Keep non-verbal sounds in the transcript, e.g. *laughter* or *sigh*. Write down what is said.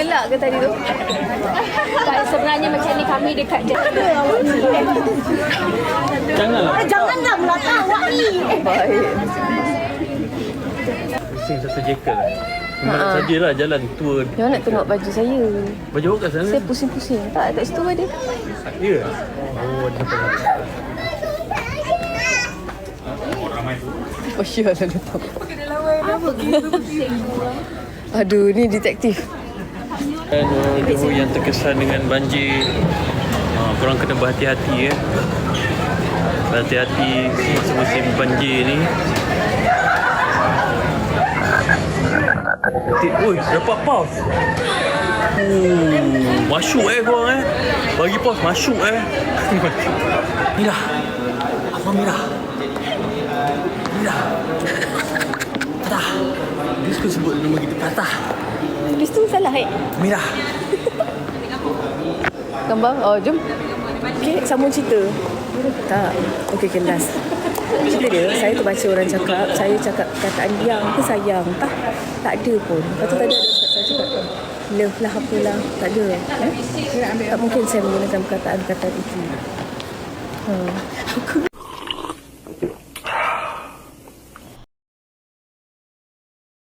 gelak ke tadi tu? Tak, sebenarnya macam ni kami dekat je. Janganlah. Janganlah melata awak ni. Baik. Pusing satu jekel lah. Mana sajalah jalan tua. Dia nak tengok baju saya. Baju awak kat sana? Saya pusing-pusing. Tak, kat situ ada. Ya. Oh, dia nampak. Oh, sure lah datang. Aduh, ni detektif. Dan aduh, yang terkesan dengan banjir. Ha, korang kena berhati-hati ya. Berhati-hati masa musim banjir ni. Oi, dapat pause. Oh, masuk eh korang eh. Bagi pause, masuk eh. Mira. Apa Mira? Mira. Patah. Dia suka sebut nama kita Patah. Tulis tu salah eh? Mira. *laughs* Gambar? Oh, jom. Okay, sambung cerita. Tak. Okay, okay, last. Cerita dia, saya terbaca orang cakap, saya cakap kataan yang ke sayang. Tak, tak ada pun. Lepas tu tadi ada saya cakap, love lah apalah. Tak ada. Eh? Tak mungkin saya menggunakan perkataan-perkataan itu. Hmm.